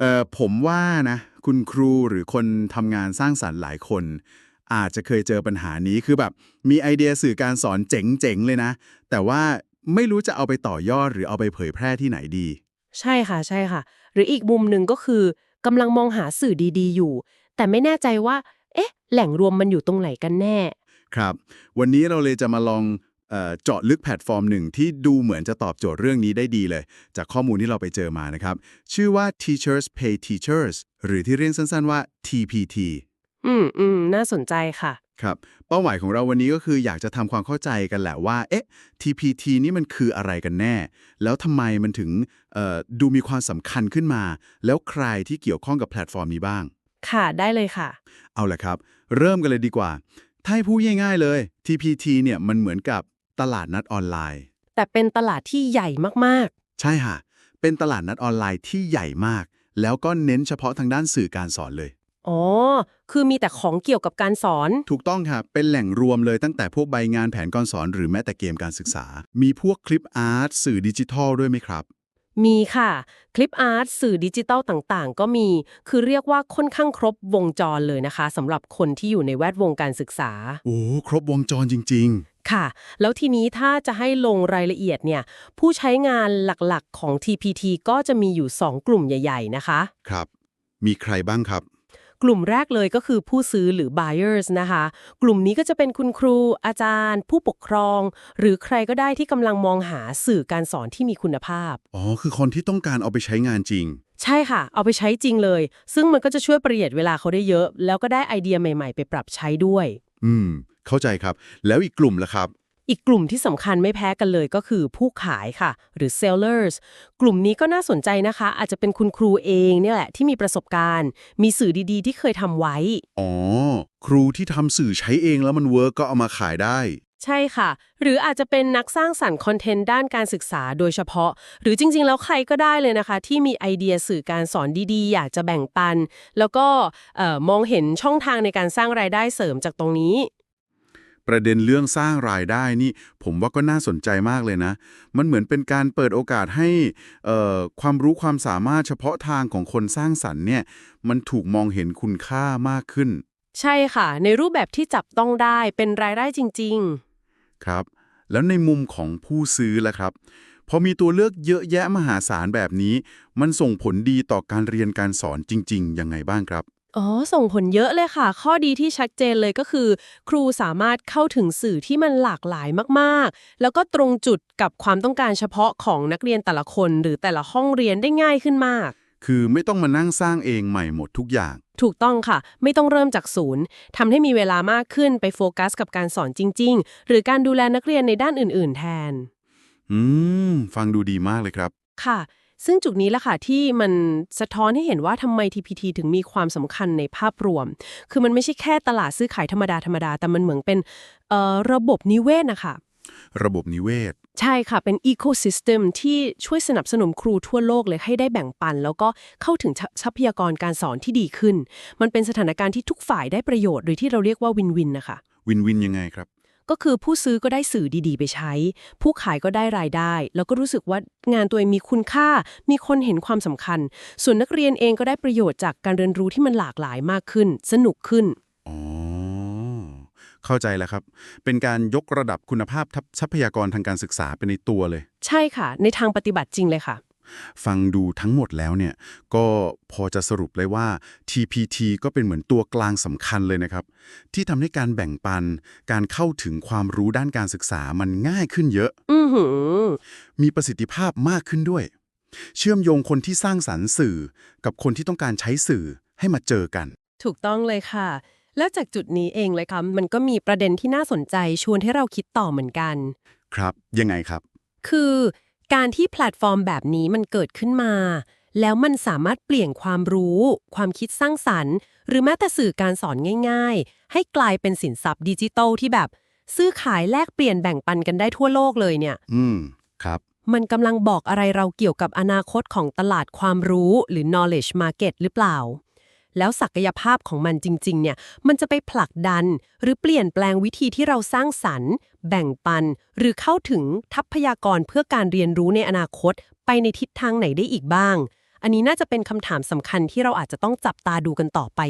เอ่อผมว่านะ คุณครูหรือคนทำงานสร้างสรรค์หลายคน อาจจะเคยเจอปัญหานี้คือแบบมีไอเดียสื่อการสอนเจ๋งๆเลยนะ แต่ว่าไม่รู้จะเอาไปต่อยอดหรือเอาไปเผยแพร่ที่ไหนดี ใช่ค่ะใช่ค่ะ หรืออีกมุมหนึ่งก็คือกำลังมองหาสื่อดีๆ อยู่ แต่ไม่แน่ใจว่า เอ๊ะ แหล่งรวมมันอยู่ตรงไหนกันแน่ ครับ วันนี้เราเลยจะมาลอง เอ่อเจาะลึกแพลตฟอร์มหนึ่งที่ดูเหมือนจะตอบโจทย์เรื่องนี้ได้ดีเลย จากข้อมูลที่เราไปเจอมานะครับ ชื่อว่า Teachers Pay Teachers หรือที่เรียกสั้นๆว่า TPT อืมอืมน่าสนใจค่ะ ครับ เป้าหมายของเราวันนี้ก็คืออยากจะทำความเข้าใจกันแหละว่า เอ๊ะ TPT นี่มันคืออะไรกันแน่ แล้วทำไมมันถึงเอ่อดูมีความสำคัญขึ้นมา แล้วใครที่เกี่ยวข้องกับแพลตฟอร์มนี้บ้าง ค่ะได้เลยค่ะ เอาละครับ เริ่มกันเลยดีกว่าถ้าให้พูดง่ายๆเลย TPT เนี่ยมันเหมือนกับ ตลาดนัดออนไลน์ แต่เป็นตลาดที่ใหญ่มากใช่ค่ะ เป็นตลาดนัดออนไลน์ที่ใหญ่มาก แล้วก็เน้นเฉพาะทางด้านสื่อการสอนเลยๆอ๋อ คือมีแต่ของเกี่ยวกับการสอน ถูกต้องครับเป็นแหล่งรวมเลยตั้งแต่พวกใบงานแผนการสอน หรือแม้แต่เกมการศึกษา มีพวกคลิปอาร์ตสื่อดิจิทัลด้วยไหมครับ มีค่ะ คลิปอาร์ตสื่อดิจิตัลต่างๆ ก็มี คือเรียกว่าค่อนข้างครบวงจรเลยนะคะสำหรับคนที่อยู่ในแวดวงการศึกษา โอ้ ครบวงจรจริง ค่ะ แล้วทีนี้ถ้าจะให้ลงรายละเอียดเนี่ย ผู้ใช้งานหลักๆของ TPT ก็จะมีอยู่ 2 กลุ่มใหญ่ ๆ นะคะๆครับ มีใครบ้างครับ กลุ่มแรกเลยก็คือผู้ซื้อหรือ buyers นะคะ กลุ่มนี้ก็จะเป็นคุณครู อาจารย์ ผู้ปกครอง หรือใครก็ได้ที่กำลังมองหาสื่อการสอนที่มีคุณภาพ อ๋อ คือคนที่ต้องการเอาไปใช้งานจริง ใช่ค่ะ เอาไปใช้จริงเลย ซึ่งมันก็จะช่วยประหยัดเวลาเขาได้เยอะ แล้วก็ได้ไอเดียใหม่ ๆ ไปปรับใช้ด้วย อืม เข้าใจครับ แล้วอีกกลุ่มล่ะครับ อีกกลุ่มที่สำคัญไม่แพ้กันเลยก็คือผู้ขายค่ะ หรือ sellers กลุ่มนี้ก็น่าสนใจนะคะ อาจจะเป็นคุณครูเองเนี่ยแหละที่มีประสบการณ์ มีสื่อดีๆ ที่เคยทำไว้ อ๋อ ครูที่ทำสื่อใช้เองแล้วมันเวิร์กก็เอามาขายได้ ใช่ค่ะ หรืออาจจะเป็นนักสร้างสรรค์คอนเทนต์ด้านการศึกษาโดยเฉพาะ หรือจริงๆ แล้วใครก็ได้เลยนะคะ ที่มีไอเดียสื่อการสอนดีๆ อยากจะแบ่งปัน แล้วก็เอ่อมองเห็นช่องทางในการสร้างรายได้เสริมจากตรงนี้ ประเด็นเรื่องสร้างรายได้นี่ผมว่าก็น่าสนใจมากเลยนะ มันเหมือนเป็นการเปิดโอกาสให้เอ่อความรู้ความสามารถเฉพาะทางของคนสร้างสรรค์เนี่ยมันถูกมองเห็นคุณค่ามากขึ้น ใช่ค่ะ ในรูปแบบที่จับต้องได้เป็นรายได้จริง ๆ ครับ แล้วในมุมของผู้ซื้อล่ะครับพอมีตัวเลือกเยอะแยะมหาศาลแบบนี้ มันส่งผลดีต่อการเรียนการสอนจริง ๆ ยังไงบ้างครับ อ๋อ ส่งผลเยอะเลยค่ะ ข้อดีที่ชัดเจนเลยก็คือ ครูสามารถเข้าถึงสื่อที่มันหลากหลายมากๆ แล้วก็ตรงจุดกับความต้องการเฉพาะของนักเรียนแต่ละคน หรือแต่ละห้องเรียนได้ง่ายขึ้นมาก คือไม่ต้องมานั่งสร้างเองใหม่หมดทุกอย่าง ถูกต้องค่ะ ไม่ต้องเริ่มจากศูนย์ทำให้มีเวลามากขึ้นไปโฟกัสกับการสอนจริง ๆ หรือการดูแลนักเรียนในด้านอื่น ๆ แทน อืม ฟังดูดีมากเลยครับ ค่ะ ซึ่งจุดนี้แหละค่ะที่มันสะท้อนให้เห็นว่าทำไม TPT ถึงมีความสำคัญในภาพรวม คือมันไม่ใช่แค่ตลาดซื้อขายธรรมดาธรรมดา แต่มันเหมือนเป็นเอ่อระบบนิเวศนะคะระบบนิเวศ ใช่ค่ะ เป็น Ecosystem ที่ช่วยสนับสนุนครูทั่วโลกเลยให้ได้แบ่งปัน แล้วก็เข้าถึงทรัทรัพยากรการสอนที่ดีขึ้น มันเป็นสถานการณ์ที่ทุกฝ่ายได้ประโยชน์ โดยที่เราเรียกว่าวินวินนะคะ วินวินยังไงครับ ก็คือผู้ซื้อก็ได้สื่อดีๆ ไปใช้ ผู้ขายก็ได้รายได้ แล้วก็รู้สึกว่างานตัวเองมีคุณค่า มีคนเห็นความสำคัญ ส่วนนักเรียนเองก็ได้ประโยชน์จากการเรียนรู้ที่มันหลากหลายมากขึ้น สนุกขึ้นอ๋อเข้าใจแล้วครับ เป็นการยกระดับคุณภาพทัพทรัพยากรทางการศึกษาไปในตัวเลย ใช่ค่ะ ในทางปฏิบัติจริงเลยค่ะ ฟังดูทั้งหมดแล้วเนี่ยก็พอจะสรุปเลยว่า TPT ก็เป็นเหมือนตัวกลางสำคัญเลยนะครับ ที่ทำให้การแบ่งปัน การเข้าถึงความรู้ด้านการศึกษามันง่ายขึ้นเยอะ อือหือ มีประสิทธิภาพมากขึ้นด้วย เชื่อมโยงคนที่สร้างสรรค์สื่อ กับคนที่ต้องการใช้สื่อให้มาเจอกัน ถูกต้องเลยค่ะ แล้วจากจุดนี้เองเลยค่ะ มันก็มีประเด็นที่น่าสนใจชวนให้เราคิดต่อเหมือนกัน ครับ ยังไงครับ คือ การที่แพลตฟอร์มแบบนี้มันเกิดขึ้นมา แล้วมันสามารถเปลี่ยนความรู้ ความคิดสร้างสรรค์ หรือแม้แต่สื่อการสอนง่าย ๆ ให้กลายเป็นสินทรัพย์ดิจิทัลที่แบบ ซื้อขายแลกเปลี่ยนแบ่งปันกันได้ทั่วโลกเลยเนี่ย อืม ครับ มันกำลังบอกอะไรเราเกี่ยวกับอนาคตของตลาดความรู้หรือ knowledge market หรือเปล่า แล้วศักยภาพของมันจริงๆเนี่ยมันจะไปผลักดัน หรือเปลี่ยนแปลงวิธีที่เราสร้างสรรค์ แบ่งปัน หรือเข้าถึงทรัพยากรเพื่อการเรียนรู้ในอนาคต ไปในทิศทางไหนได้อีกบ้าง อันนี้น่าจะเป็นคำถามสำคัญที่เราอาจจะต้องจับตาดูกันต่อไป